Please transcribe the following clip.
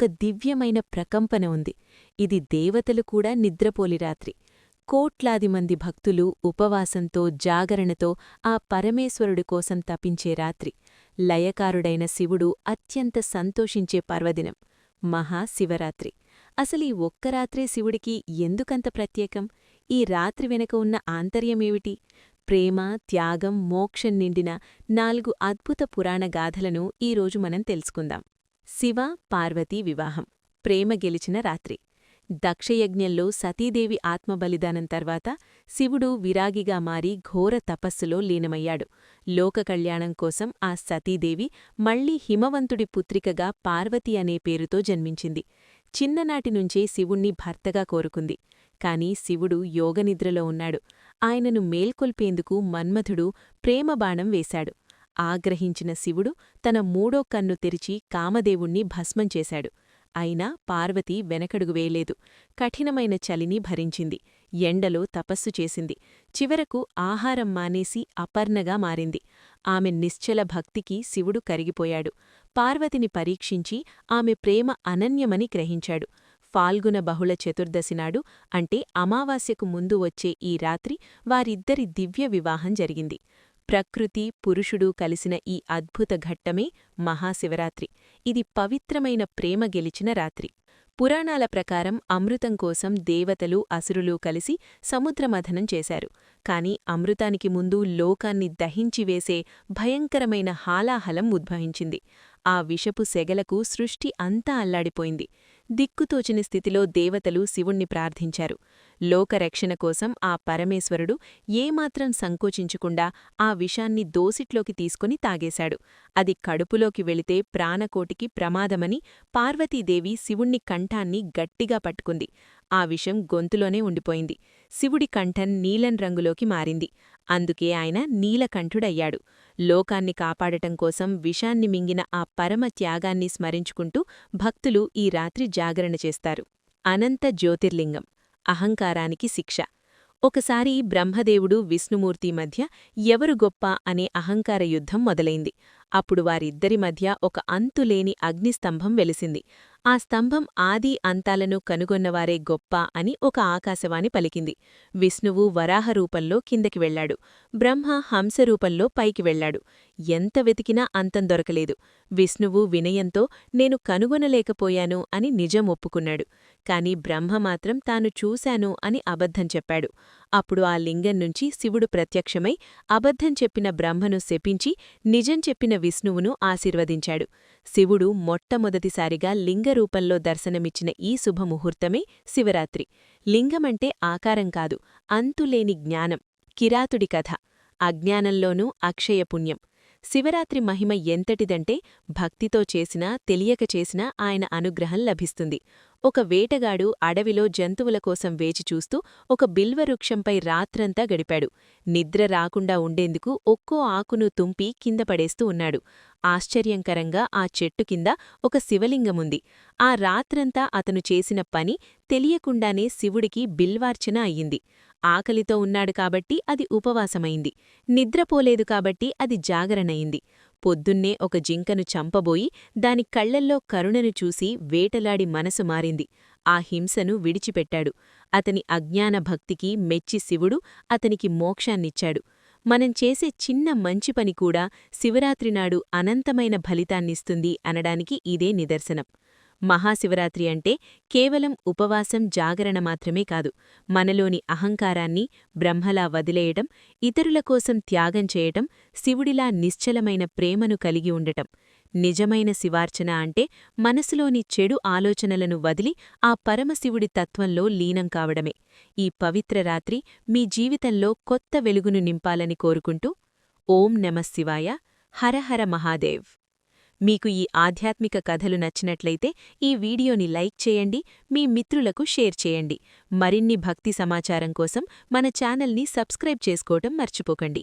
ఒక దివ్యమైన ప్రకంపన ఉంది. ఇది దేవతలు కూడా నిద్రపోలి రాత్రి. కోట్లాది మంది భక్తులు ఉపవాసంతో జాగరణతో ఆ పరమేశ్వరుడి కోసం తపించే రాత్రి. లయకారుడైన శివుడు అత్యంత సంతోషించే పర్వదినం. మహాశివరాత్రి అసలీ ఒక్కరాత్రే శివుడికి ఎందుకంత ప్రత్యేకం? ఈ రాత్రి వెనక ఉన్న ఆంతర్యమేమిటి ప్రేమ త్యాగం మోక్షం నిండిన నాలుగు అద్భుత పురాణ గాథలను ఈరోజు మనం తెలుసుకుందాం. శివ పార్వతీ వివాహం. ప్రేమ గెలిచిన రాత్రి. దక్షయజ్ఞంలో సతీదేవి ఆత్మబలిదానం తర్వాత శివుడు విరాగిగా మారి ఘోర తపస్సులో లీనమయ్యాడు. లోకకళ్యాణం కోసం ఆ సతీదేవి మళ్ళీ హిమవంతుడి పుత్రికగా పార్వతి అనే పేరుతో జన్మించింది. చిన్ననాటినుంచే శివుణ్ణి భర్తగా కోరుకుంది. కాని శివుడు యోగనిద్రలో ఉన్నాడు. ఆయనను మేల్కొల్పేందుకు మన్మథుడు ప్రేమబాణం వేశాడు. ఆగ్రహించిన శివుడు తన మూడో కన్ను తెరిచి కామదేవుణ్ణి భస్మం చేశాడు. అయినా పార్వతి వెనకడుగు వేయలేదు. కఠినమైన చలిని భరించింది. ఎండలో తపస్సు చేసింది. చివరకు ఆహారం మానేసి అపర్ణగా మారింది. ఆమె నిశ్చల భక్తికి శివుడు కరిగిపోయాడు. పార్వతిని పరీక్షించి ఆమె ప్రేమ అనన్యమని గ్రహించాడు. ఫాల్గుణ బహుళ చతుర్దశినాడు అంటే అమావాస్యకు ముందు వచ్చే ఈ రాత్రి వారిద్దరి దివ్య వివాహం జరిగింది. ప్రకృతి పురుషుడు కలిసిన ఈ అద్భుత ఘట్టమే మహాశివరాత్రి. ఇది పవిత్రమైన ప్రేమ గెలిచిన రాత్రి. పురాణాల ప్రకారం అమృతం కోసం దేవతలు అసురులు కలిసి సముద్రమథనం చేశారు. కాని అమృతానికి ముందు లోకాన్ని దహించివేసే భయంకరమైన హాలాహలం ఉద్భవించింది. ఆ విషపు సెగలకు సృష్టి అంతా అల్లాడిపోయింది. దిక్కుతోచిన స్థితిలో దేవతలు శివుణ్ణి ప్రార్థించారు. లోకరక్షణ కోసం ఆ పరమేశ్వరుడు ఏమాత్రం సంకోచించకుండా ఆ విషాన్ని దోసిట్లోకి తీసుకుని తాగేశాడు. అది కడుపులోకి వెళితే ప్రాణకోటికి ప్రమాదమని పార్వతీదేవి శివుణ్ణి కంఠాన్ని గట్టిగా పట్టుకుంది. ఆ విషం గొంతులోనే ఉండిపోయింది. శివుడి కంఠం నీలం రంగులోకి మారింది. అందుకే ఆయన నీలకంఠుడయ్యాడు. లోకాన్ని కాపాడటం కోసం విషాన్ని మింగిన ఆ పరమ త్యాగాన్ని స్మరించుకుంటూ భక్తులు ఈ రాత్రి జాగరణ చేస్తారు. అనంత జ్యోతిర్లింగం. అహంకారానికి శిక్ష. ఒకసారి బ్రహ్మదేవుడు విష్ణుమూర్తి మధ్య ఎవరు గొప్ప అనే అహంకార యుద్ధం మొదలైంది. అప్పుడు వారిద్దరి మధ్య ఒక అంతులేని అగ్నిస్తంభం వెలిసింది. ఆ స్తంభం ఆది అంతాలను కనుగొన్నవారే గొప్ప అని ఒక ఆకాశవాణి పలికింది. విష్ణువు వరాహరూపంలో కిందకి వెళ్ళాడు బ్రహ్మ హంసరూపంలో పైకి వెళ్ళాడు ఎంత వెతికినా అంతం దొరకలేదు. విష్ణువు వినయంతో నేను కనుగొనలేకపోయాను అని నిజం ఒప్పుకున్నాడు. కాని బ్రహ్మ మాత్రం తాను చూశాను అని అబద్ధం చెప్పాడు. అప్పుడు ఆ లింగం నుంచి శివుడు ప్రత్యక్షమై అబద్ధం చెప్పిన బ్రహ్మను శపించి నిజం చెప్పిన విష్ణువును ఆశీర్వదించాడు. శివుడు మొట్టమొదటిసారిగా లింగరూపంలో దర్శనమిచ్చిన ఈ శుభముహూర్తమే శివరాత్రి. లింగమంటే ఆకారం కాదు అంతులేని జ్ఞానం కిరాతుడి కథ. అజ్ఞానంలోనూ అక్షయపుణ్యం శివరాత్రి మహిమ ఎంతటిదంటే భక్తితో చేసినా తెలియక చేసినా ఆయన అనుగ్రహం లభిస్తుంది. ఒక వేటగాడు అడవిలో జంతువుల కోసం వేచి చూస్తూ ఒక బిల్వవృక్షంపై రాత్రంతా గడిపాడు. నిద్ర రాకుండా ఉండేందుకు ఒక్కో ఆకును తుంపి కింద పడేస్తూ ఉన్నాడు. ఆశ్చర్యంకరంగా ఆ చెట్టు కింద ఒక శివలింగముంది. ఆ రాత్రంతా అతను చేసిన పని తెలియకుండానే శివుడికి బిల్వార్చన అయ్యింది. ఆకలితో ఉన్నాడు కాబట్టి అది ఉపవాసమైంది. నిద్రపోలేదు కాబట్టి అది జాగరణయింది. పొద్దున్నే ఒక జింకను చంపబోయి దాని కళ్ళల్లో కరుణను చూసి వేటలాడి మనసు మారింది. ఆ హింసను విడిచిపెట్టాడు. అతని అజ్ఞాన భక్తికి మెచ్చి శివుడు అతనికి మోక్షాన్నిచ్చాడు. మనం చేసే చిన్న మంచి పని కూడా శివరాత్రినాడు అనంతమైన ఫలితాన్నిస్తుంది అనడానికి ఇదే నిదర్శనం. మహాశివరాత్రి అంటే కేవలం ఉపవాసం జాగరణ మాత్రమే కాదు మనలోని అహంకారాన్ని బ్రహ్మలా వదిలేయటం ఇతరుల కోసం త్యాగం చేయటం శివుడిలా నిశ్చలమైన ప్రేమను కలిగి ఉండటం. నిజమైన శివార్చన అంటే మనసులోని చెడు ఆలోచనలను వదిలి ఆ పరమశివుడి తత్వంలో లీనం కావడమే. ఈ పవిత్ర రాత్రి మీ జీవితంలో కొత్త వెలుగును నింపాలని కోరుకుంటూ ఓం నమశివాయ హరహర మహాదేవ్. మీకు ఈ ఆధ్యాత్మిక కథలు నచ్చినట్లయితే ఈ వీడియోని లైక్ చేయండి మీ మిత్రులకు షేర్ చేయండి. మరిన్ని భక్తి సమాచారం కోసం మన ఛానల్ని సబ్స్క్రైబ్ చేసుకోవటం మర్చిపోకండి.